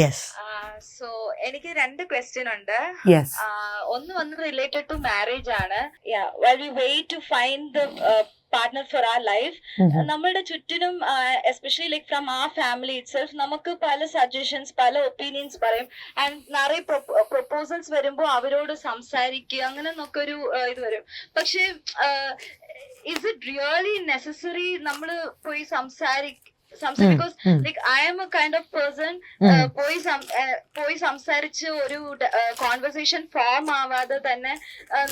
Yes so എനിക്ക് രണ്ട് question ഉണ്ട്. ഒന്ന് വന്ന് റിലേറ്റഡ് ടു മാരേജ് ആണ്. Well we wait to find the partner for our life നമ്മളുടെ ചുറ്റിനും എസ്പെഷ്യലി ലൈക് ഫ്രം ആ ഫാമിലി ഇറ്റ്സെൽഫ് നമുക്ക് പല സജഷൻസ് പല ഒപ്പീനിയൻസ് പറയും. ആൻഡ് നിറയെ പ്രൊപ്പോസൽസ് വരുമ്പോൾ അവരോട് സംസാരിക്കുക അങ്ങനെ നമുക്ക് ഒരു ഇത് വരും. പക്ഷെ ഇസ് ഇറ്റ് റിയലി നെസസറി നമ്മൾ പോയി സംസാരി സംസാരിക്കും because like I'm a kind of person പോയി പോയി സംസാരിച്ച് ഒരു കോൺവെർസേഷൻ ഫോം ആവാതെ തന്നെ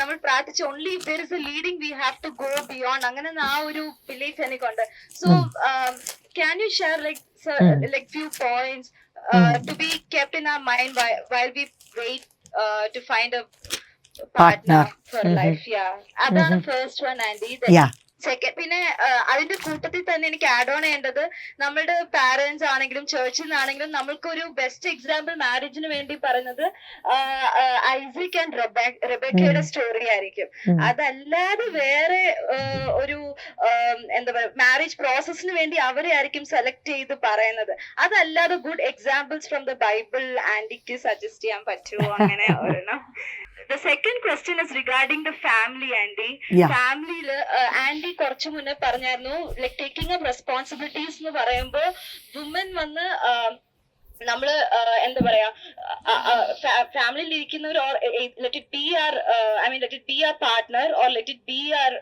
നമ്മൾ പ്രാർത്ഥിച്ച് only if there is a leading we have to go beyond അങ്ങനെ ആ ഒരു ബിലീഫ് എനിക്കുണ്ട്. So can you share like like few points to be kept in our mind while we wait to find a Partner. Partner for Yeah. Life Mhm. First one and yeah second പിന്നെ അതിന്റെ കൂട്ടത്തിൽ തന്നെ എനിക്ക് add on ചെയ്യേണ്ടത് നമ്മുടെ parents ആണെങ്കിലും ചേർച്ചിൽ നിന്നാണെങ്കിലും നമ്മൾക്കൊരു ബെസ്റ്റ് എക്സാമ്പിൾ മാരേജിന് വേണ്ടി പറയുന്നത് ഐസിക് ആൻഡ് റെബേക്കയുടെ സ്റ്റോറി ആയിരിക്കും. അതല്ലാതെ വേറെ ഒരു എന്താ പറയുക മാരേജ് പ്രോസസ്സിന് വേണ്ടി അവരെ ആയിരിക്കും സെലക്ട് ചെയ്ത് പറയുന്നത്. അതല്ലാതെ good examples from the Bible ആന്റിക്ക് സജസ്റ്റ് ചെയ്യാൻ പറ്റുമോ? അങ്ങനെ ഒരെണ്ണം. The second question is regarding the family aunty ഫാമിലിയിൽ ആൻഡി കുറച്ചു മുന്നേ പറഞ്ഞായിരുന്നു ലൈക് ടേക്കിംഗ് അപ്പ് റെസ്പോൺസിബിലിറ്റീസ് എന്ന് പറയുമ്പോൾ വുമൻ വന്ന് നമ്മൾ എന്താ പറയാ ഫാമിലിയിൽ ഇരിക്കുന്നവർ or let it be our I mean let it be our partner or let it be our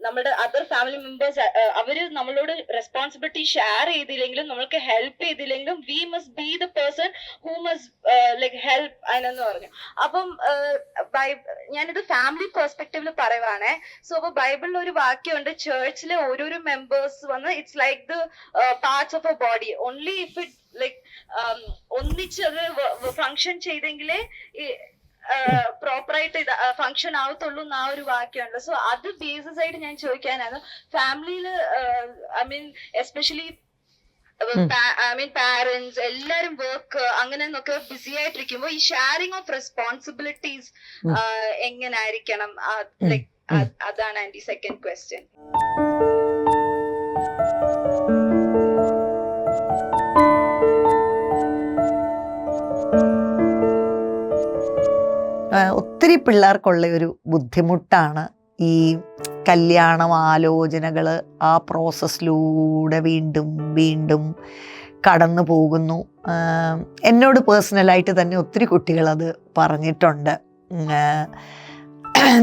നമ്മുടെ അതർ ഫാമിലി മെമ്പേഴ്സ് അവർ നമ്മളോട് റെസ്പോൺസിബിലിറ്റി ഷെയർ ചെയ്തില്ലെങ്കിലും നമ്മൾക്ക് ഹെൽപ്പ് ചെയ്തില്ലെങ്കിലും we must be the person who must like help അതിനെന്ന് പറഞ്ഞു. അപ്പം by- ഞാനിത് family പെർസ്പെക്റ്റീവിൽ പറയുവാണേ. So അപ്പൊ ബൈബിളിൽ ഒരു വാക്യമുണ്ട് ചേർച്ചിലെ ഓരോരോ മെമ്പേഴ്സ് വന്ന് it's like the parts of a body only if it like ഒന്നിച്ച് അത് ഫങ്ഷൻ ചെയ്തെങ്കിലേ പ്രോപ്പറായിട്ട് ഇത് ഫങ്ഷൻ ആവത്തുള്ളൂ എന്ന് ആ ഒരു വാക്യമുണ്ട് സോ അത് ബേസിസ് ആയിട്ട് ഞാൻ ചോദിക്കാനാണ് ഫാമിലിയിൽ I mean especially I mean parents എല്ലാരും വർക്ക് അങ്ങനെ ഒക്കെ ബിസി ആയിട്ടിരിക്കുമ്പോ ഈ ഷെയറിംഗ് ഓഫ് റെസ്പോൺസിബിലിറ്റീസ് എങ്ങനെ എങ്ങനായിരിക്കണം. ലൈക് അതാണ് ആന്റി സെക്കൻഡ് ക്വസ്റ്റ്യൻ ഒത്തിരി പിള്ളേർക്കുള്ള ഒരു ബുദ്ധിമുട്ടാണ് ഈ കല്യാണം ആലോചനകൾ ആ പ്രോസസ്സിലൂടെ വീണ്ടും വീണ്ടും കടന്നു പോകുന്നു. എന്നോട് പേഴ്സണലായിട്ട് തന്നെ ഒത്തിരി കുട്ടികൾ അത് പറഞ്ഞിട്ടുണ്ട്.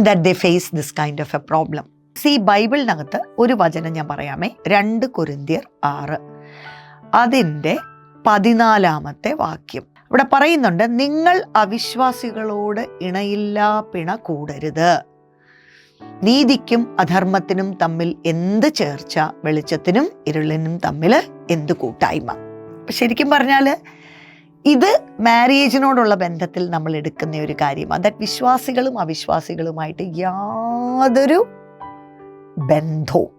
That they face this kind of a problem see ബൈബിളിനകത്ത് ഒരു വചനം ഞാൻ പറയാമേ. രണ്ട് കുരുന്തിയർ ആറ്. അതിന്റെ പതിനാലാമത്തെ വാക്യം. ഇവിടെ പറയുന്നുണ്ട് നിങ്ങൾ അവിശ്വാസികളോട് ഇണയില്ല പിണ കൂടരുത്. നീതിക്കും അധർമ്മത്തിനും തമ്മിൽ എന്ത് ചേർച്ച വെളിച്ചത്തിനും ഇരുളിനും തമ്മിൽ എന്ത് കൂട്ടായ്മ? ശരിക്കും പറഞ്ഞാൽ ഇത് മാരേജിനോടുള്ള ബന്ധത്തിൽ നമ്മൾ എടുക്കുന്ന ഒരു കാര്യമാണ്. ദാറ്റ് വിശ്വാസികളും അവിശ്വാസികളുമായിട്ട് യാതൊരു ബന്ധവും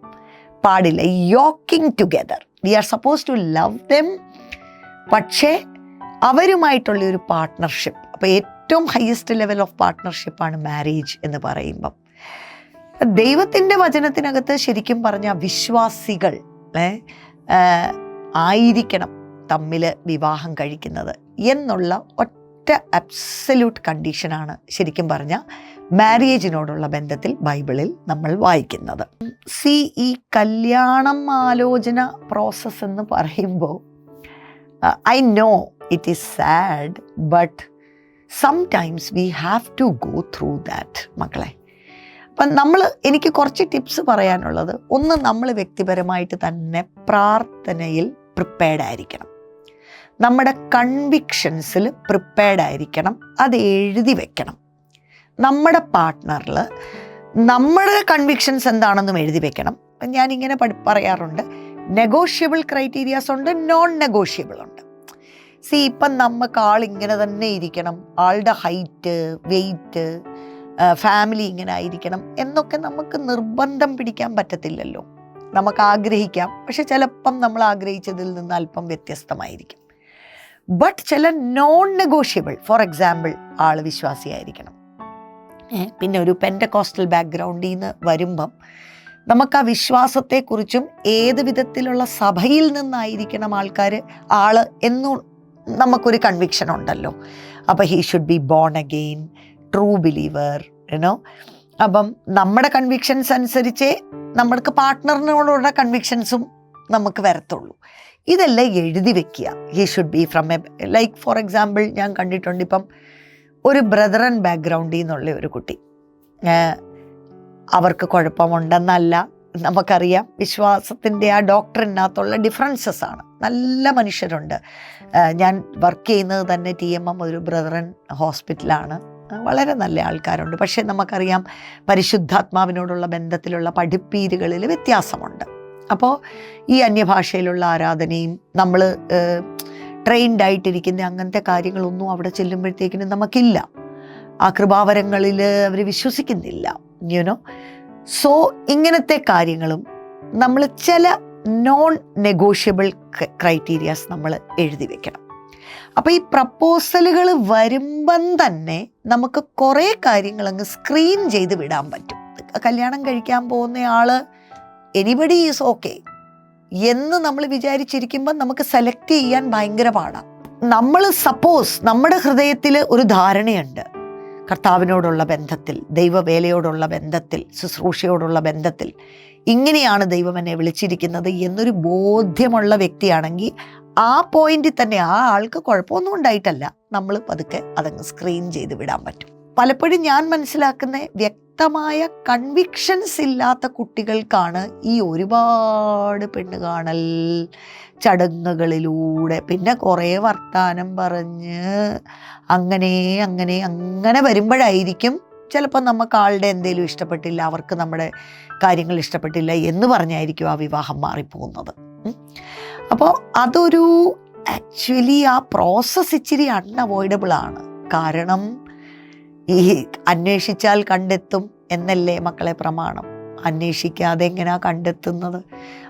പാടില്ല. Yoking together we are suppose to love them പക്ഷേ അവരുമായിട്ടുള്ള ഒരു പാർട്ട്ണർഷിപ്പ് അപ്പോൾ ഏറ്റവും ഹയസ്റ്റ് ലെവൽ ഓഫ് പാർട്ട്ണർഷിപ്പാണ് മാരേജ് എന്ന് പറയുമ്പം. ദൈവത്തിന്റെ വചനത്തിനകത്ത് ശരിക്കും പറഞ്ഞ വിശ്വാസികൾ ആയിരിക്കണം തമ്മിൽ വിവാഹം കഴിക്കുന്നത് എന്നുള്ള ഒറ്റ അബ്സല്യൂട്ട് കണ്ടീഷനാണ് ശരിക്കും പറഞ്ഞ മാരേജിനോടുള്ള ബന്ധത്തിൽ ബൈബിളിൽ നമ്മൾ വായിക്കുന്നത്. സി ഈ കല്യാണം ആലോചന പ്രോസസ്സ് എന്ന് പറയുമ്പോൾ I know it is sad but sometimes we have to go through that മക്കളെ. അപ്പം നമ്മൾ എനിക്ക് കുറച്ച് ടിപ്സ് പറയാനുള്ളത്. ഒന്ന് നമ്മൾ വ്യക്തിപരമായിട്ട് തന്നെ പ്രാർത്ഥനയിൽ പ്രിപ്പയർഡ് ആയിരിക്കണം. നമ്മുടെ കൺവിക്ഷൻസിൽ പ്രിപ്പയർഡ് ആയിരിക്കണം. അത് എഴുതി വെക്കണം. നമ്മുടെ പാർട്ട്ണറിൽ നമ്മുടെ കൺവിക്ഷൻസ് എന്താണെന്നും എഴുതി വെക്കണം. ഞാനിങ്ങനെ പറയാറുണ്ട്. നെഗോഷ്യബിൾ ക്രൈറ്റീരിയാസ് ഉണ്ട് നോൺ നെഗോഷ്യബിൾ ഉണ്ട്. സി ഇപ്പം നമുക്ക് ആൾ ഇങ്ങനെ തന്നെ ഇരിക്കണം. ആളുടെ ഹൈറ്റ് വെയിറ്റ് ഫാമിലി ഇങ്ങനെ ആയിരിക്കണം എന്നൊക്കെ നമുക്ക് നിർബന്ധം പിടിക്കാൻ പറ്റത്തില്ലല്ലോ. നമുക്ക് ആഗ്രഹിക്കാം. പക്ഷെ ചിലപ്പം നമ്മൾ ആഗ്രഹിച്ചതിൽ നിന്ന് അല്പം വ്യത്യസ്തമായിരിക്കും. ബട്ട് ചില നോൺ നെഗോഷ്യബിൾ ഫോർ എക്സാമ്പിൾ ആൾ വിശ്വാസിയായിരിക്കണം പിന്നെ ഒരു പെന്റകോസ്റ്റൽ ബാക്ക്ഗ്രൗണ്ടിൽ നിന്ന് വരുമ്പം നമുക്ക് ആ വിശ്വാസത്തെക്കുറിച്ചും ഏത് വിധത്തിലുള്ള സഭയിൽ നിന്നായിരിക്കണം ആൾക്കാർ ആൾ എന്നു നമുക്കൊരു കൺവിക്ഷൻ ഉണ്ടല്ലോ. അപ്പോൾ he should be born again true believer you know അപ്പം നമ്മുടെ കൺവിക്ഷൻസ് അനുസരിച്ചേ നമ്മൾക്ക് പാർട്ട്ണറിനോടുള്ള കൺവിക്ഷൻസും നമുക്ക് വരത്തുള്ളൂ. ഇതെല്ലാം എഴുതി വെക്കുക. He should be from a like for example ഞാൻ കണ്ടിട്ടുണ്ട് ഇപ്പം ഒരു ബ്രദറൻ ബാക്ക്ഗ്രൗണ്ടിൽ നിന്നുള്ള ഒരു കുട്ടി. അവർക്ക് കുഴപ്പമുണ്ടെന്നല്ല നമുക്കറിയാം. വിശ്വാസത്തിന്റെ ആ ഡോക്ടറിനകത്തുള്ള ഡിഫറൻസസ് ആണ്. നല്ല മനുഷ്യരുണ്ട്. ഞാൻ വർക്ക് ചെയ്യുന്നത് തന്നെ ടി എം എം ഒരു ബ്രദറൻ ഹോസ്പിറ്റലാണ് വളരെ നല്ല ആൾക്കാരുണ്ട്. പക്ഷേ നമുക്കറിയാം പരിശുദ്ധാത്മാവിനോടുള്ള ബന്ധത്തിലുള്ള പഠിപ്പീരുകളിൽ വ്യത്യാസമുണ്ട്. അപ്പോൾ ഈ അന്യഭാഷയിലുള്ള ആരാധനയും നമ്മൾ ട്രെയിൻഡ് ആയിട്ടിരിക്കുന്ന അങ്ങനത്തെ കാര്യങ്ങളൊന്നും അവിടെ ചെല്ലുമ്പോഴത്തേക്കിനും നമുക്കില്ല. ആ കൃപാവരങ്ങളിൽ അവർ വിശ്വസിക്കുന്നില്ല യുനോ സോ ഇങ്ങനത്തെ കാര്യങ്ങളും നമ്മൾ ചില നോൺ നെഗോഷ്യബിൾ ക്രൈറ്റീരിയാസ് നമ്മൾ എഴുതി വെക്കണം. അപ്പോൾ ഈ പ്രപ്പോസലുകൾ വരുമ്പം തന്നെ നമുക്ക് കുറേ കാര്യങ്ങൾ അങ്ങ് സ്ക്രീൻ ചെയ്ത് വിടാൻ പറ്റും. കല്യാണം കഴിക്കാൻ പോകുന്ന ആൾ എനിബഡി ഈസ് ഓക്കെ എന്ന് നമ്മൾ വിചാരിച്ചിരിക്കുമ്പോൾ നമുക്ക് സെലക്ട് ചെയ്യാൻ ഭയങ്കര പാടാണ് നമ്മൾ സപ്പോസ് നമ്മുടെ ഹൃദയത്തിൽ ഒരു ധാരണയുണ്ട്. കർത്താവിനോടുള്ള ബന്ധത്തിൽ ദൈവവേലയോടുള്ള ബന്ധത്തിൽ ശുശ്രൂഷയോടുള്ള ബന്ധത്തിൽ. ഇങ്ങനെയാണ് ദൈവം എന്നെ വിളിച്ചിരിക്കുന്നത് എന്നൊരു ബോധ്യമുള്ള വ്യക്തിയാണെങ്കിൽ ആ പോയിന്റിൽ തന്നെ ആ ആൾക്ക് കുഴപ്പമൊന്നും ഉണ്ടായിട്ടല്ല. നമ്മൾ പതുക്കെ അതങ്ങ് സ്ക്രീൻ ചെയ്ത് വിടാൻ പറ്റും. പലപ്പോഴും ഞാൻ മനസ്സിലാക്കുന്ന വ്യക്തമായ കൺവിക്ഷൻസ് ഇല്ലാത്ത കുട്ടികൾക്കാണ് ഈ ഒരുപാട് പെണ്ണ് കാണൽ ചടങ്ങുകളിലൂടെ പിന്നെ കുറേ വർത്തമാനം പറഞ്ഞ് അങ്ങനെ അങ്ങനെ അങ്ങനെ വരുമ്പോഴായിരിക്കും ചിലപ്പോൾ നമുക്ക് ആളുടെ എന്തെങ്കിലും ഇഷ്ടപ്പെട്ടില്ല അവർക്ക് നമ്മുടെ കാര്യങ്ങൾ ഇഷ്ടപ്പെട്ടില്ല എന്ന് പറഞ്ഞായിരിക്കും ആ വിവാഹം മാറിപ്പോകുന്നത്. അപ്പോൾ അതൊരു ആക്ച്വലി ആ പ്രോസസ്സ് ഇച്ചിരി അൺഅവോയ്ഡബിൾ ആണ്. കാരണം ഈ അന്വേഷിച്ചാൽ കണ്ടെത്തും എന്നല്ലേ മക്കളെ പ്രമാണം? അന്വേഷിക്കാതെ എങ്ങനെയാണ് കണ്ടെത്തുന്നത്?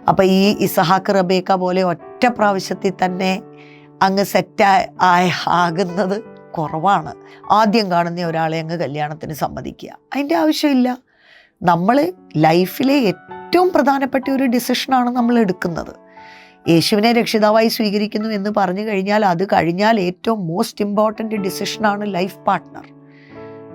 അപ്പോൾ ഈ ഇസഹാക്ക് റബേക്ക പോലെ ഒറ്റ പ്രാവശ്യത്തിൽ തന്നെ അങ്ങ് സെറ്റ് ആകുന്നത് കുറവാണ്. ആദ്യം കാണുന്ന ഒരാളെ അങ്ങ് കല്യാണത്തിന് സമ്മതിക്കുക. അതിന്റെ ആവശ്യമില്ല. നമ്മൾ ലൈഫിലെ ഏറ്റവും പ്രധാനപ്പെട്ട ഒരു ഡിസിഷനാണ് നമ്മൾ എടുക്കുന്നത്. യേശുവിനെ രക്ഷിതാവായി സ്വീകരിക്കുന്നു എന്ന് പറഞ്ഞു കഴിഞ്ഞാൽ അത് കഴിഞ്ഞാൽ ഏറ്റവും മോസ്റ്റ് ഇമ്പോർട്ടന്റ് ഡിസിഷനാണ് ലൈഫ് പാർട്ട്ണർ.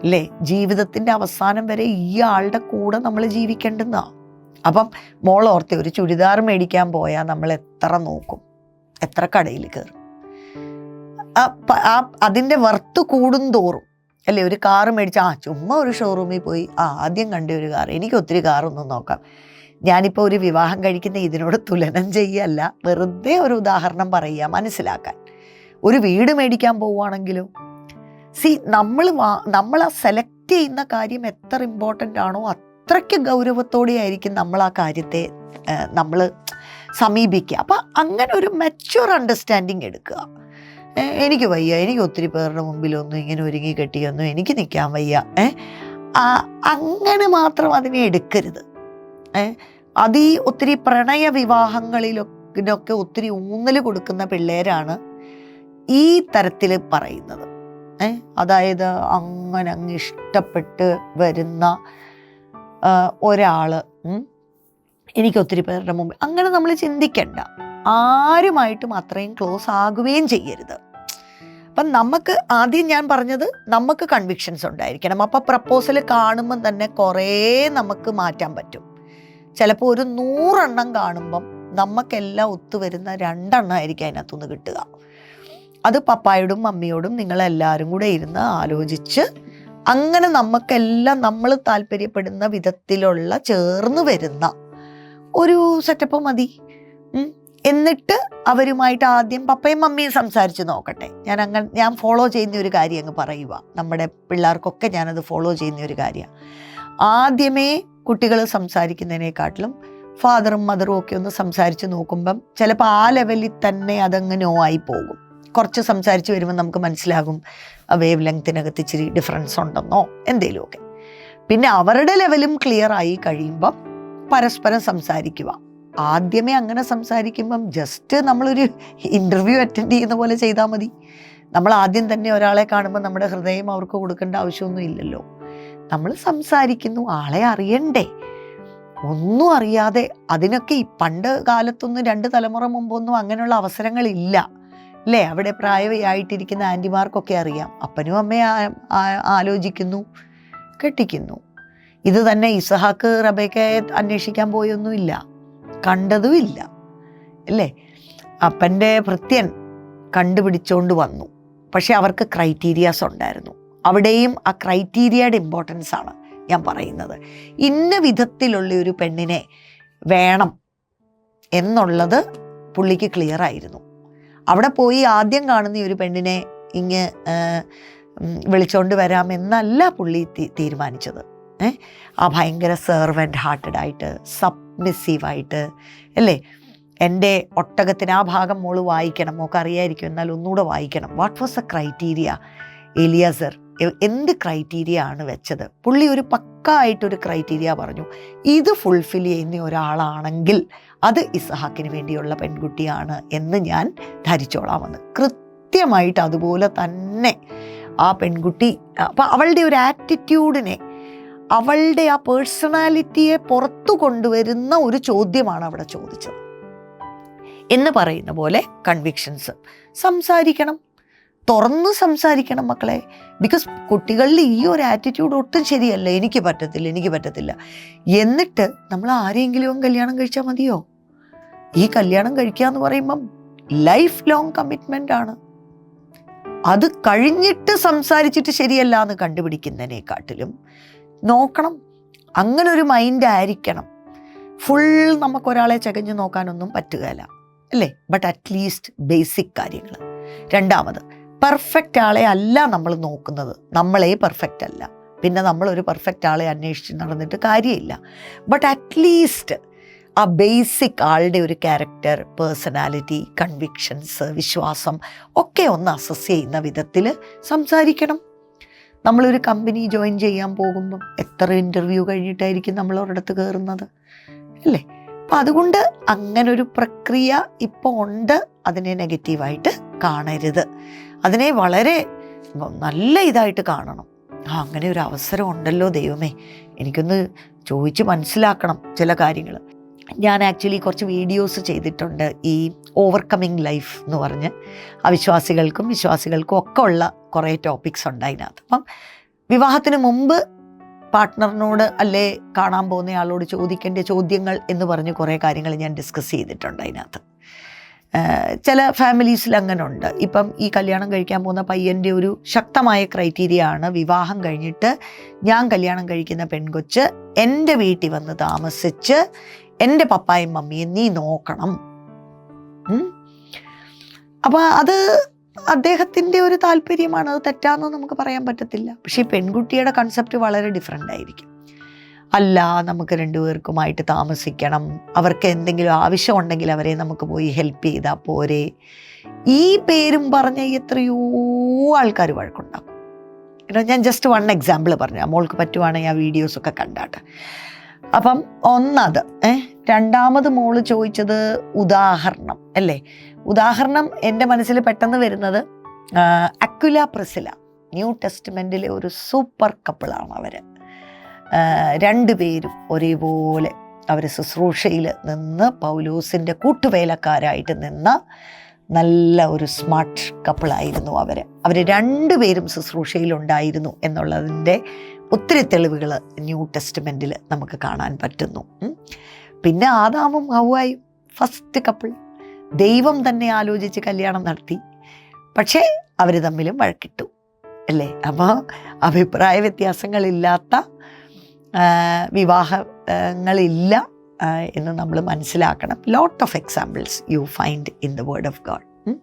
അല്ലേ? ജീവിതത്തിന്റെ അവസാനം വരെ ഈ ആളുടെ കൂടെ നമ്മൾ ജീവിക്കേണ്ടതാണ് അപ്പം മോൾ മോളോർത്തെ ഒരു ചുരിദാർ മേടിക്കാൻ പോയാൽ നമ്മൾ എത്ര നോക്കും? എത്ര കടയിൽ കയറും? ആ അതിന്റെ വർത്ത് കൂടും തോറും. അല്ലേ ഒരു കാറ് മേടിച്ച് ആ ചുമ്മാ ഒരു ഷോറൂമിൽ പോയി. ആ ആദ്യം കണ്ട ഒരു കാർ എനിക്ക് ഒത്തിരി കാറൊന്നും നോക്കാം. ഞാനിപ്പോൾ ഒരു വിവാഹം കഴിക്കുന്ന ഇതിനോട് തുലനം ചെയ്യല്ല. വെറുതെ ഒരു ഉദാഹരണം പറയുക മനസ്സിലാക്കാൻ. ഒരു വീട് മേടിക്കാൻ പോവുകയാണെങ്കിലും? സി നമ്മൾ നമ്മൾ ആ സെലക്ട് ചെയ്യുന്ന കാര്യം എത്ര ഇമ്പോർട്ടന്റ് ആണോ അത്രയ്ക്ക് ഗൗരവത്തോടെ ആയിരിക്കും നമ്മൾ ആ കാര്യത്തെ നമ്മൾ സമീപിക്കുക. അപ്പം അങ്ങനെ ഒരു മെച്യൂർ അണ്ടർസ്റ്റാൻഡിങ് എടുക്കുക. എനിക്ക് വയ്യ. എനിക്ക് ഒത്തിരി പേരുടെ മുമ്പിലൊന്നും ഇങ്ങനെ ഒരുങ്ങി കെട്ടിയൊന്നും എനിക്ക് നിൽക്കാൻ വയ്യ. ഏ അങ്ങനെ മാത്രം അതിനെ എടുക്കരുത്. ഏ അതീ ഒത്തിരി പ്രണയ വിവാഹങ്ങളിലൊക്കെ ഒത്തിരി ഊന്നൽ കൊടുക്കുന്ന പിള്ളേരാണ് ഈ തരത്തിൽ പറയുന്നത്. ഏ അതായത് അങ്ങനെ അങ്ങ് ഇഷ്ടപ്പെട്ട് വരുന്ന ഒരാൾ ഒരാൾ ഉം, എനിക്ക് ഒത്തിരി പേരുടെ മുമ്പ് അങ്ങനെ നമ്മൾ ചിന്തിക്കണ്ട. ആരുമായിട്ടും അത്രയും ക്ലോസ് ആകുകയും ചെയ്യരുത്. അപ്പം നമുക്ക് ആദ്യം ഞാൻ പറഞ്ഞത് നമുക്ക് കൺവിക്ഷൻസ് ഉണ്ടായിരിക്കണം. അപ്പം പ്രപ്പോസൽ കാണുമ്പം തന്നെ കുറേ നമുക്ക് മാറ്റാൻ പറ്റും. ചിലപ്പോൾ ഒരു നൂറെണ്ണം കാണുമ്പം നമുക്കെല്ലാം ഒത്തുവരുന്ന രണ്ടെണ്ണം ആയിരിക്കും അതിനകത്തുനിന്ന് കിട്ടുക. അത് പപ്പായോടും മമ്മിയോടും നിങ്ങളെല്ലാവരും കൂടെ ഇരുന്ന് ആലോചിച്ച് അങ്ങനെ നമുക്കെല്ലാം നമ്മൾ താല്പര്യപ്പെടുന്ന വിധത്തിലുള്ള ചേർന്ന് വരുന്ന ഒരു സെറ്റപ്പ് മതി. എന്നിട്ട് അവരുമായിട്ട് ആദ്യം പപ്പയും മമ്മിയും സംസാരിച്ച് നോക്കട്ടെ. ഞാൻ അങ്ങനെ ഞാൻ ഫോളോ ചെയ്യുന്ന ഒരു കാര്യം അങ്ങ് പറയുക നമ്മുടെ പിള്ളേർക്കൊക്കെ ഞാനത് ഫോളോ ചെയ്യുന്ന ഒരു കാര്യമാണ് ആദ്യമേ കുട്ടികൾ സംസാരിക്കുന്നതിനെക്കാട്ടിലും ഫാദറും മദറും ഒക്കെ ഒന്ന് സംസാരിച്ച് നോക്കുമ്പം ചിലപ്പോൾ ആ ലെവലിൽ തന്നെ അതങ്ങ് നോ ആയി പോകും. കുറച്ച് സംസാരിച്ച് വരുമ്പോൾ നമുക്ക് മനസ്സിലാകും വേവ് ലെങ്ത്തിനകത്ത് ഇച്ചിരി ഡിഫറൻസ് ഉണ്ടെന്നോ? എന്തെങ്കിലുമൊക്കെ പിന്നെ അവരുടെ ലെവലും ക്ലിയർ ആയി കഴിയുമ്പം പരസ്പരം സംസാരിക്കുക ആദ്യമേ അങ്ങനെ സംസാരിക്കുമ്പം ജസ്റ്റ് നമ്മളൊരു ഇന്റർവ്യൂ അറ്റൻഡ് ചെയ്യുന്ന പോലെ ചെയ്താൽ മതി. നമ്മൾ ആദ്യം തന്നെ ഒരാളെ കാണുമ്പോൾ നമ്മുടെ ഹൃദയം അവർക്ക് കൊടുക്കേണ്ട ആവശ്യമൊന്നും ഇല്ലല്ലോ. നമ്മൾ സംസാരിക്കുന്നു ആളെ അറിയണ്ടേ? ഒന്നും അറിയാതെ അതിനൊക്കെ ഈ പണ്ട് കാലത്തൊന്നും രണ്ട് തലമുറ മുമ്പൊന്നും അങ്ങനെയുള്ള അവസരങ്ങളില്ല. അല്ലേ? അവിടെ പ്രായമായിട്ടിരിക്കുന്ന ആന്റിമാർക്കൊക്കെ അറിയാം. അപ്പനും അമ്മയെ ആലോചിക്കുന്നു കെട്ടിക്കുന്നു. ഇത് തന്നെ ഇസഹാക്ക് റബേക്കയെ അന്വേഷിക്കാൻ പോയൊന്നുമില്ല. കണ്ടതുമില്ല. അല്ലേ? അപ്പന്റെ ഭൃത്യൻ കണ്ടുപിടിച്ചുകൊണ്ട് വന്നു. പക്ഷേ അവർക്ക് ക്രൈറ്റീരിയാസ് ഉണ്ടായിരുന്നു. അവിടെയും ആ ക്രൈറ്റീരിയയുടെ ഇമ്പോർട്ടൻസ് ആണ് ഞാൻ പറയുന്നത്. ഇന്ന വിധത്തിലുള്ള ഒരു പെണ്ണിനെ വേണം എന്നുള്ളത് പുള്ളിക്ക് ക്ലിയർ ആയിരുന്നു. അവിടെ പോയി ആദ്യം കാണുന്ന ഒരു പെണ്ണിനെ ഇങ്ങ് എന്നല്ല വരാമെന്നല്ല പുള്ളി തീരുമാനിച്ചത്. ആ ഭയങ്കര സെർവന്റ് ഹാർട്ടഡ് ആയിട്ട് സബ്മിസീവായിട്ട് അല്ലേ? എന്റെ ഒട്ടകത്തിന് ആ ഭാഗം മോൾ വായിക്കണം. മോൾക്ക് അറിയായിരിക്കും എന്നാൽ ഒന്നുകൂടെ വായിക്കണം. What was a criteria Eliezer? എന്ത് ക്രൈറ്റീരിയ ആണ് വെച്ചത്? പുള്ളി ഒരു പക്ക ആയിട്ടൊരു ക്രൈറ്റീരിയ പറഞ്ഞു. ഇത് ഫുൾഫിൽ ചെയ്യുന്ന ഒരാളാണെങ്കിൽ അത് ഇസഹാക്കിന് വേണ്ടിയുള്ള പെൺകുട്ടിയാണ് എന്ന് ഞാൻ ധരിച്ചോളാമെന്ന്. കൃത്യമായിട്ട് അതുപോലെ തന്നെ ആ പെൺകുട്ടി അപ്പം അവളുടെ ഒരു ആറ്റിറ്റ്യൂഡിനെ അവളുടെ ആ പേഴ്സണാലിറ്റിയെ പുറത്തു കൊണ്ടുവരുന്ന ഒരു ചോദ്യമാണ് അവിടെ ചോദിച്ചത്. എന്ന് പറയുന്ന പോലെ കൺവിക്ഷൻസ് സംസാരിക്കണം. തുറന്ന് സംസാരിക്കണം മക്കളെ. ബിക്കോസ് കുട്ടികളിൽ ഈ ഒരു ആറ്റിറ്റ്യൂഡ് ഒട്ടും ശരിയല്ല. എനിക്ക് പറ്റത്തില്ല എനിക്ക് പറ്റത്തില്ല. എന്നിട്ട് നമ്മൾ ആരെങ്കിലും കല്യാണം കഴിച്ചാൽ മതിയോ? ഈ കല്യാണം കഴിക്കുക എന്ന് പറയുമ്പം ലൈഫ് ലോങ് കമ്മിറ്റ്മെന്റ് ആണ്. അത് കഴിഞ്ഞിട്ട് സംസാരിച്ചിട്ട് ശരിയല്ല എന്ന് കണ്ടുപിടിക്കുന്നതിനെക്കാട്ടിലും നോക്കണം. അങ്ങനെ ഒരു മൈൻഡ് ആയിരിക്കണം. ഫുൾ നമുക്കൊരാളെ ചകഞ്ഞു നോക്കാനൊന്നും പറ്റുകയില്ല. അല്ലേ? ബട്ട് അറ്റ്ലീസ്റ്റ് ബേസിക് കാര്യങ്ങൾ രണ്ടാമത് പെർഫെക്റ്റ് ആളെ അല്ല നമ്മൾ നോക്കുന്നത്. നമ്മളെ പെർഫെക്റ്റ് അല്ല. പിന്നെ നമ്മളൊരു പെർഫെക്റ്റ് ആളെ അന്വേഷിച്ച് നടന്നിട്ട് കാര്യമില്ല. ബട്ട് അറ്റ്ലീസ്റ്റ് ആ ബേസിക് ആളുടെ ഒരു ക്യാരക്ടർ പേഴ്സണാലിറ്റി കൺവിക്ഷൻസ് വിശ്വാസം ഒക്കെ ഒന്ന് അസസ് ചെയ്യുന്ന വിധത്തിൽ സംസാരിക്കണം. നമ്മളൊരു കമ്പനി ജോയിൻ ചെയ്യാൻ പോകുമ്പം എത്ര ഇന്റർവ്യൂ കഴിഞ്ഞിട്ടായിരിക്കും നമ്മൾ ഒരിടത്ത് കയറുന്നത് അല്ലേ? അപ്പം അതുകൊണ്ട് അങ്ങനൊരു പ്രക്രിയ ഇപ്പോൾ ഉണ്ട്. അതിനെ നെഗറ്റീവായിട്ട് കാണരുത്. അതിനെ വളരെ നല്ല ഇതായിട്ട് കാണണം. ആ അങ്ങനെ ഒരു അവസരം ഉണ്ടല്ലോ ദൈവമേ. എനിക്കൊന്ന് ചോദിച്ച് മനസ്സിലാക്കണം ചില കാര്യങ്ങൾ ഞാൻ ആക്ച്വലി കുറച്ച് വീഡിയോസ് ചെയ്തിട്ടുണ്ട്. ഈ ഓവർകമ്മിങ് ലൈഫ് എന്ന് പറഞ്ഞ് അവിശ്വാസികൾക്കും വിശ്വാസികൾക്കും ഒക്കെ ഉള്ള കുറേ ടോപ്പിക്സ് ഉണ്ട് അതിനകത്ത് അപ്പം വിവാഹത്തിന് മുമ്പ് പാർട്ട്ണറിനോട് അല്ലേ കാണാൻ പോകുന്നയാളോട് ചോദിക്കേണ്ട ചോദ്യങ്ങൾ എന്ന് പറഞ്ഞ് കുറേ കാര്യങ്ങൾ ഞാൻ ഡിസ്കസ് ചെയ്തിട്ടുണ്ട് അതിനകത്ത് ചില ഫാമിലീസിൽ അങ്ങനെ ഉണ്ട് ഇപ്പം ഈ കല്യാണം കഴിക്കാൻ പോകുന്ന പയ്യന്റെ ഒരു ശക്തമായ ക്രൈറ്റീരിയ ആണ് വിവാഹം കഴിഞ്ഞിട്ട് ഞാൻ കല്യാണം കഴിക്കുന്ന പെൺകൊച്ച് എന്റെ വീട്ടിൽ വന്ന് താമസിച്ച് എന്റെ പപ്പായും മമ്മിയും നീ നോക്കണം. അപ്പോൾ അത് അദ്ദേഹത്തിന്റെ ഒരു താല്പര്യമാണ്. അത് തെറ്റാന്ന് നമുക്ക് പറയാൻ പറ്റത്തില്ല. പക്ഷേ ഈ പെൺകുട്ടിയുടെ കൺസെപ്റ്റ് വളരെ ഡിഫറെന്റ് ആയിരിക്കും. അല്ല നമുക്ക് രണ്ടുപേർക്കുമായിട്ട് താമസിക്കണം. അവർക്ക് എന്തെങ്കിലും ആവശ്യം ഉണ്ടെങ്കിൽ അവരെ നമുക്ക് പോയി ഹെൽപ്പ് ചെയ്താൽ പോരെ. ഈ പേരും പറഞ്ഞ എത്രയോ ആൾക്കാർ വഴക്കുണ്ടാക്കും. ഞാൻ ജസ്റ്റ് വൺ എക്സാമ്പിൾ പറഞ്ഞു മോൾക്ക് പറ്റുവാണെങ്കിൽ ആ വീഡിയോസൊക്കെ കണ്ടാട്ടെ. അപ്പം ഒന്നത് ഏ? രണ്ടാമത് മോൾ ചോദിച്ചത് ഉദാഹരണം അല്ലേ? ഉദാഹരണം എന്റെ മനസ്സിൽ പെട്ടെന്ന് വരുന്നത് അക്വില പ്രസില ന്യൂ ടെസ്റ്റ്മെന്റിലെ ഒരു സൂപ്പർ കപ്പിളാണ് അവർ രണ്ടുപേരും ഒരേപോലെ അവർ ശുശ്രൂഷയിൽ നിന്ന് പൗലൂസിന്റെ കൂട്ടുവേലക്കാരായിട്ട് നിന്ന നല്ല ഒരു സ്മാർട്ട് കപ്പിളായിരുന്നു അവർ അവർ രണ്ടുപേരും ശുശ്രൂഷയിലുണ്ടായിരുന്നു എന്നുള്ളതിന്റെ ഒത്തിരി തെളിവുകൾ ന്യൂ ടെസ്റ്റ്മെന്റിൽ നമുക്ക് കാണാൻ പറ്റുന്നു. പിന്നെ ആദാമും ഹൗവായും ഫസ്റ്റ് കപ്പിൾ. ദൈവം തന്നെ ആലോചിച്ച് കല്യാണം നടത്തി. പക്ഷേ അവർ തമ്മിലും വഴക്കിട്ടു. അല്ലേ? അപ്പോൾ അഭിപ്രായ വ്യത്യാസങ്ങളില്ലാത്ത വിവാഹങ്ങളില്ല എന്ന് നമ്മൾ മനസ്സിലാക്കണം. Lot of examples you find in the word of God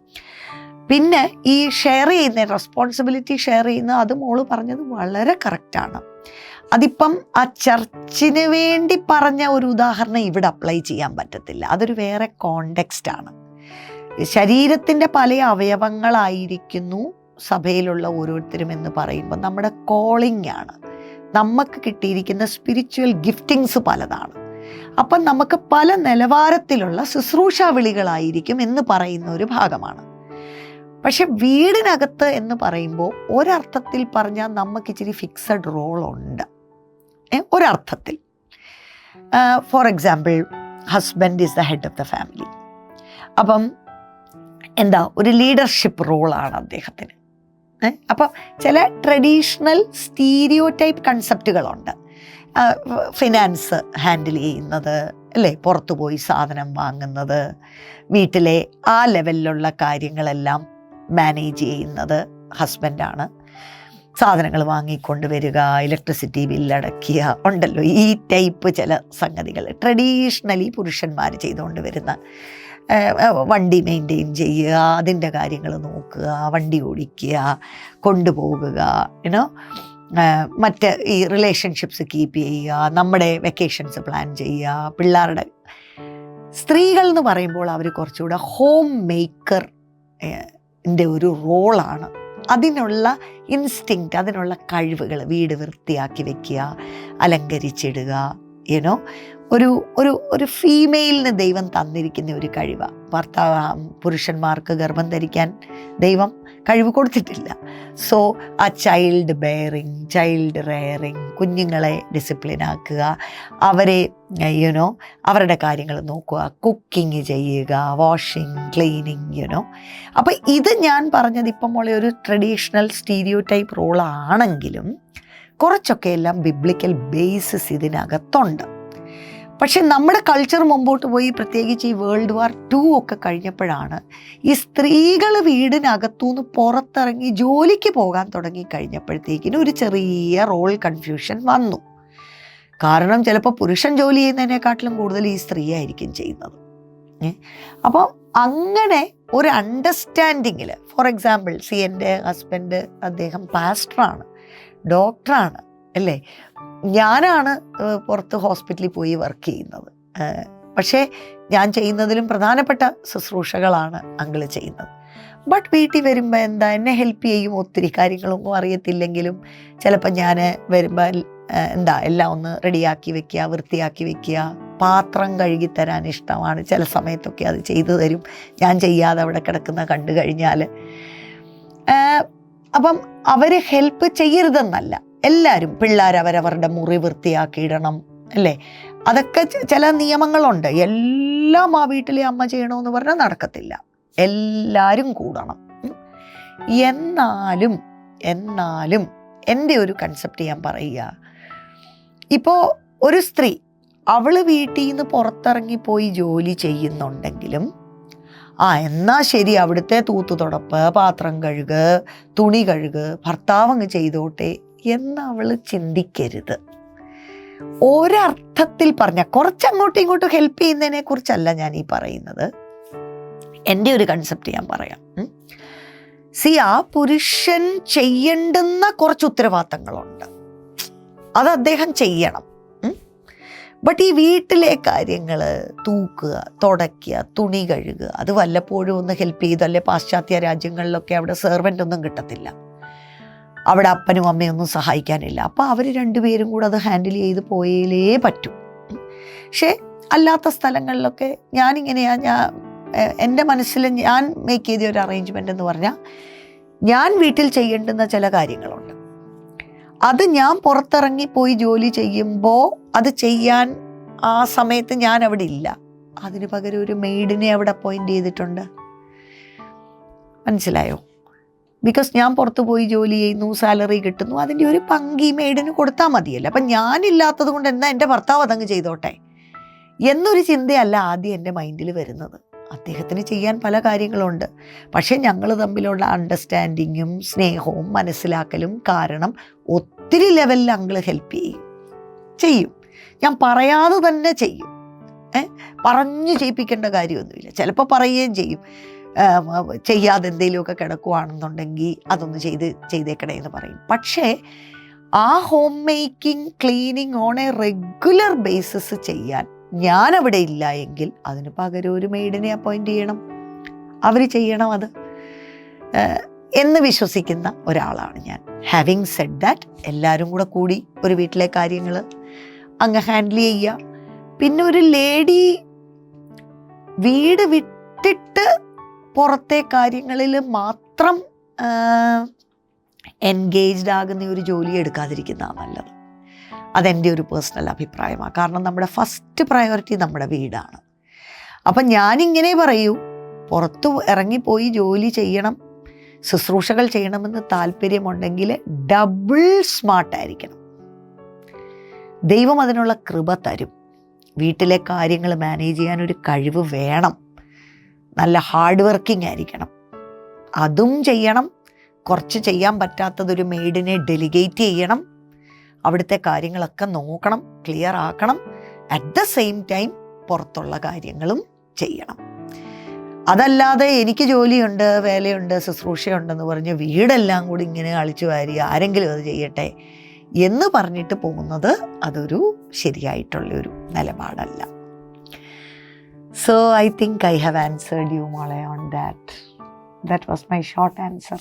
പിന്നെ ഈ ഷെയർ ചെയ്യുന്ന റെസ്പോൺസിബിലിറ്റി ഷെയർ ചെയ്യുന്ന അത് മോൾ പറഞ്ഞത് വളരെ കറക്റ്റാണ് അതിപ്പം ആ ചർച്ചിന് വേണ്ടി പറഞ്ഞ ഒരു ഉദാഹരണം ഇവിടെ അപ്ലൈ ചെയ്യാൻ പറ്റത്തില്ല. അതൊരു വേറെ കോണ്ടെക്സ്റ്റ് ആണ്. ശരീരത്തിന്റെ പല അവയവങ്ങളായിരിക്കുന്നു സഭയിലുള്ള ഓരോരുത്തരും എന്ന് പറയുമ്പോൾ നമ്മുടെ കോളിംഗ് ആണ്. നമുക്ക് കിട്ടിയിരിക്കുന്ന സ്പിരിച്വൽ ഗിഫ്റ്റിങ്സ് പലതാണ്. അപ്പം നമുക്ക് പല നിലവാരത്തിലുള്ള ശുശ്രൂഷ വിളികളായിരിക്കും എന്ന് പറയുന്ന ഒരു ഭാഗമാണ്. പക്ഷെ വീടിനകത്ത് എന്ന് പറയുമ്പോൾ ഒരർത്ഥത്തിൽ പറഞ്ഞാൽ നമുക്ക് ഇച്ചിരി ഫിക്സഡ് റോളുണ്ട് ഒരർത്ഥത്തിൽ. For example husband is the head of the family അപ്പം എന്താ ഒരു ലീഡർഷിപ്പ് റോളാണ് അദ്ദേഹത്തിന്? അപ്പം ചില ട്രഡീഷണൽ സ്റ്റീരിയോ ടൈപ്പ് കൺസെപ്റ്റുകളുണ്ട് ഫിനാൻസ് ഹാൻഡിൽ ചെയ്യുന്നത് അല്ലേ പുറത്തു പോയി സാധനം വാങ്ങുന്നത് വീട്ടിലെ ആ ലെവലിലുള്ള കാര്യങ്ങളെല്ലാം മാനേജ് ചെയ്യുന്നത് ഹസ്ബൻഡാണ് സാധനങ്ങൾ വാങ്ങിക്കൊണ്ട് വരിക ഇലക്ട്രിസിറ്റി ബില്ലടക്കുക ഉണ്ടല്ലോ. ഈ ടൈപ്പ് ചില സംഗതികൾ. ട്രഡീഷണലി പുരുഷന്മാർ ചെയ്തുകൊണ്ട് വരുന്ന വണ്ടി മെയിന്റെയിൻ ചെയ്യുക അതിന്റെ കാര്യങ്ങൾ നോക്കുക വണ്ടി ഓടിക്കുക കൊണ്ടുപോകുക യുനോ മറ്റ് ഈ റിലേഷൻഷിപ്സ് കീപ്പ് ചെയ്യുക നമ്മുടെ വെക്കേഷൻസ് പ്ലാൻ ചെയ്യുക പിള്ളേരുടെ സ്ത്രീകൾ എന്ന് പറയുമ്പോൾ അവർ കുറച്ചുകൂടെ ഹോം മേക്കർ ഒരു റോളാണ്. അതിനുള്ള ഇൻസ്റ്റിങ്ക്റ്റ് അതിനുള്ള കഴിവുകൾ വീട് വൃത്തിയാക്കി വെക്കുക അലങ്കരിച്ചിടുക യുനോ ഒരു ഒരു ഒരു ഫീമെയിലിന് ദൈവം തന്നിരിക്കുന്ന ഒരു കഴിവാണ് ഭർത്താവ് പുരുഷന്മാർക്ക് ഗർഭം ധരിക്കാൻ ദൈവം കഴിവ് കൊടുത്തിട്ടില്ല. സോ ആ ചൈൽഡ് ബെയറിങ് ചൈൽഡ് റെയറിങ് കുഞ്ഞുങ്ങളെ ഡിസിപ്ലിൻ ആക്കുക. അവരെ യുനോ അവരുടെ കാര്യങ്ങൾ നോക്കുക. കുക്കിംഗ് ചെയ്യുക വാഷിംഗ് ക്ലീനിങ് യുനോ അപ്പോൾ ഇത് ഞാൻ പറഞ്ഞത് ഇപ്പം മോളെ ഒരു ട്രഡീഷണൽ സ്റ്റീരിയോ ടൈപ്പ് റോളാണെങ്കിലും കുറച്ചൊക്കെ എല്ലാം ബിബ്ലിക്കൽ ബേസിസ് ഇതിനകത്തുണ്ട്. പക്ഷെ നമ്മുടെ കൾച്ചർ മുമ്പോട്ട് പോയി പ്രത്യേകിച്ച് ഈ വേൾഡ് വാർ ടു ഒക്കെ കഴിഞ്ഞപ്പോഴാണ് ഈ സ്ത്രീകൾ വീടിനകത്തുനിന്ന് പുറത്തിറങ്ങി ജോലിക്ക് പോകാൻ തുടങ്ങി കഴിഞ്ഞപ്പോഴത്തേക്കിനും ഒരു ചെറിയ റോൾ കൺഫ്യൂഷൻ വന്നു. കാരണം ചിലപ്പോൾ പുരുഷൻ ജോലി ചെയ്യുന്നതിനെക്കാട്ടിലും കൂടുതൽ ഈ സ്ത്രീ ആയിരിക്കും ചെയ്യുന്നത്? അപ്പോൾ അങ്ങനെ ഒരു അണ്ടർസ്റ്റാൻഡിങ്ങിൽ ഫോർ എക്സാമ്പിൾ സി എന്റെ ഹസ്ബൻഡ് അദ്ദേഹം പാസ്റ്ററാണ് ഡോക്ടറാണ് അല്ലേ? ഞാനാണ് പുറത്ത് ഹോസ്പിറ്റലിൽ പോയി വർക്ക് ചെയ്യുന്നത്. പക്ഷേ ഞാൻ ചെയ്യുന്നതിലും പ്രധാനപ്പെട്ട ശുശ്രൂഷകളാണ് അങ്കിൾ ചെയ്യുന്നത്. ബട്ട് വീട്ടിൽ വരുമ്പോൾ എന്താ എന്നെ ഹെൽപ്പ് ചെയ്യും ഒത്തിരി കാര്യങ്ങളൊന്നും അറിയത്തില്ലെങ്കിലും ചിലപ്പോൾ ഞാൻ വരുമ്പോൾ എന്താ എല്ലാം ഒന്ന് റെഡിയാക്കി വെക്കുക വൃത്തിയാക്കി വെക്കുക. പാത്രം കഴുകി തരാൻ ഇഷ്ടമാണ്. ചില സമയത്തൊക്കെ അത് ചെയ്തു തരും. ഞാൻ ചെയ്യാതെ അവിടെ കിടക്കുന്ന കണ്ടു കഴിഞ്ഞാൽ അപ്പം അവർ ഹെൽപ്പ് ചെയ്യരുതെന്നല്ല. എല്ലാവരും പിള്ളേർ അവരവരുടെ മുറി വൃത്തിയാക്കിയിടണം അല്ലേ? അതൊക്കെ ചില നിയമങ്ങളുണ്ട്. എല്ലാം ആ വീട്ടിലെ അമ്മ ചെയ്യണമെന്ന് പറഞ്ഞാൽ നടക്കത്തില്ല. എല്ലാവരും കൂടണം. എന്നാലും എന്നാലും എന്റെ ഒരു കൺസെപ്റ്റ് ഞാൻ പറയുക. ഇപ്പോൾ ഒരു സ്ത്രീ അവൾ വീട്ടിൽ നിന്ന് പുറത്തിറങ്ങിപ്പോയി ജോലി ചെയ്യുന്നുണ്ടെങ്കിലും ആ എന്നാ ശരി അവിടുത്തെ തൂത്തു തുടപ്പ് പാത്രം കഴുക് തുണി കഴുക് ഭർത്താവ് അങ്ങ് ചെയ്തോട്ടെ എന്ന് അവൾ ചിന്തിക്കരുത്. ഒരർത്ഥത്തിൽ പറഞ്ഞ കുറച്ചങ്ങോട്ടും ഇങ്ങോട്ടും ഹെൽപ്പ് ചെയ്യുന്നതിനെ കുറിച്ചല്ല ഞാൻ ഈ പറയുന്നത്. എന്റെ ഒരു കൺസെപ്റ്റ് ഞാൻ പറയാം. സി ആ പുരുഷൻ ചെയ്യേണ്ടുന്ന കുറച്ച് ഉത്തരവാദിത്തങ്ങളുണ്ട്. അത് അദ്ദേഹം ചെയ്യണം. ബട്ട് ഈ വീട്ടിലെ കാര്യങ്ങൾ തൂക്കുക തുടയ്ക്കുക തുണി കഴുകുക അത് വല്ലപ്പോഴും ഒന്ന് ഹെൽപ്പ് ചെയ്തു. അല്ലെ പാശ്ചാത്യ രാജ്യങ്ങളിലൊക്കെ അവിടെ സെർവന്റ് ഒന്നും കിട്ടത്തില്ല. അവിടെ അപ്പനും അമ്മയും ഒന്നും സഹായിക്കാനില്ല. അപ്പോൾ അവർ രണ്ടുപേരും കൂടെ അത് ഹാൻഡിൽ ചെയ്ത് പോയാലേ പറ്റൂ. പക്ഷേ അല്ലാത്ത സ്ഥലങ്ങളിലൊക്കെ ഞാനിങ്ങനെയാ ഞാൻ എന്റെ മനസ്സിൽ ഞാൻ മേക്ക് ചെയ്ത ഒരു അറേഞ്ച്മെന്റ് എന്ന് പറഞ്ഞാൽ ഞാൻ വീട്ടിൽ ചെയ്യേണ്ടുന്ന ചില കാര്യങ്ങളുണ്ട്. അത് ഞാൻ പുറത്തിറങ്ങി പോയി ജോലി ചെയ്യുമ്പോൾ അത് ചെയ്യാൻ ആ സമയത്ത് ഞാൻ അവിടെ ഇല്ല. അതിന് പകരം ഒരു മെയ്ഡിനെ അവിടെ അപ്പോയിന്റ് ചെയ്തിട്ടുണ്ട്. മനസ്സിലായോ? ബിക്കോസ് ഞാൻ പുറത്ത് പോയി ജോലി ചെയ്യുന്നു സാലറി കിട്ടുന്നു അതിന്റെ ഒരു പങ്ക് ഈ മെയ്ഡിന് കൊടുത്താൽ മതിയല്ലോ. അപ്പം ഞാനില്ലാത്തത് കൊണ്ട് എന്താ എന്റെ ഭർത്താവ് അതങ്ങ് ചെയ്തോട്ടെ? എന്നൊരു ചിന്തയല്ല ആദ്യം എന്റെ മൈൻഡിൽ വരുന്നത്. അദ്ദേഹത്തിന് ചെയ്യാൻ പല കാര്യങ്ങളുണ്ട്. പക്ഷേ ഞങ്ങൾ തമ്മിലുള്ള അണ്ടർസ്റ്റാൻഡിങ്ങും സ്നേഹവും മനസ്സിലാക്കലും കാരണം ഒത്തിരി ലെവലിൽ അങ്ങൾ ഹെൽപ്പ് ചെയ്യും. ചെയ്യും. ഞാൻ പറയാതെ തന്നെ ചെയ്യും. പറഞ്ഞു ചെയ്യിപ്പിക്കേണ്ട കാര്യമൊന്നുമില്ല. ചിലപ്പോൾ പറയുകയും ചെയ്യും. ചെയ്യാതെ എന്തെങ്കിലുമൊക്കെ കിടക്കുവാണെന്നുണ്ടെങ്കിൽ അതൊന്ന് ചെയ്ത് ചെയ്തേക്കണേ എന്ന് പറയും. പക്ഷേ ആ home making cleaning on a regular basis ചെയ്യാൻ ഞാൻ അവിടെ ഇല്ല എങ്കിൽ അതിന് പകരം ഒരു മെയ്ഡിനെ അപ്പോയിന്റ് ചെയ്യണം. അവർ ചെയ്യണം അത്. എന്ന് വിശ്വസിക്കുന്ന ഒരാളാണ് ഞാൻ. ഹാവിങ് സെഡ് ദാറ്റ് എല്ലാവരും കൂടെ കൂടി ഒരു വീട്ടിലെ കാര്യങ്ങൾ അങ്ങ് ഹാൻഡിൽ ചെയ്യുക. പിന്നെ ഒരു ലേഡി വീട് വിട്ടിട്ട് പുറത്തെ കാര്യങ്ങളിൽ മാത്രം എൻഗേജ്ഡ് ആകുന്ന ഒരു ജോലി എടുക്കാതിരിക്കുന്നതാണ് നല്ലത്. അതെന്റെ ഒരു പേഴ്സണൽ അഭിപ്രായമാണ്. കാരണം നമ്മുടെ ഫസ്റ്റ് പ്രയോറിറ്റി നമ്മുടെ വീടാണ്. അപ്പം ഞാനിങ്ങനെ പറയൂ പുറത്ത് ഇറങ്ങിപ്പോയി ജോലി ചെയ്യണം ശുശ്രൂഷകൾ ചെയ്യണമെന്ന് താല്പര്യമുണ്ടെങ്കിൽ ഡബിൾ സ്മാർട്ടായിരിക്കണം ദൈവം അതിനുള്ള കൃപ തരും. വീട്ടിലെ കാര്യങ്ങൾ മാനേജ് ചെയ്യാനൊരു കഴിവ് വേണം. നല്ല ഹാർഡ് വർക്കിംഗ് ആയിരിക്കണം. അതും ചെയ്യണം. കുറച്ച് ചെയ്യാൻ പറ്റാത്തതൊരു മെയ്ഡിനെ ഡെലിഗേറ്റ് ചെയ്യണം. അവിടുത്തെ കാര്യങ്ങളൊക്കെ നോക്കണം ക്ലിയർ ആക്കണം. അറ്റ് ദ സെയിം ടൈം പുറത്തുള്ള കാര്യങ്ങളും ചെയ്യണം. അതല്ലാതെ എനിക്ക് ജോലിയുണ്ട് വേലയുണ്ട് ശുശ്രൂഷയുണ്ടെന്ന് പറഞ്ഞ് വീടെല്ലാം കൂടി ഇങ്ങനെ അളിച്ചു വാരി ആരെങ്കിലും അത് ചെയ്യട്ടെ എന്ന് പറഞ്ഞിട്ട് പോകുന്നത് അതൊരു ശരിയായിട്ടുള്ളൊരു നിലപാടല്ല. So I think I have answered you, Malay, on that. That was my short answer.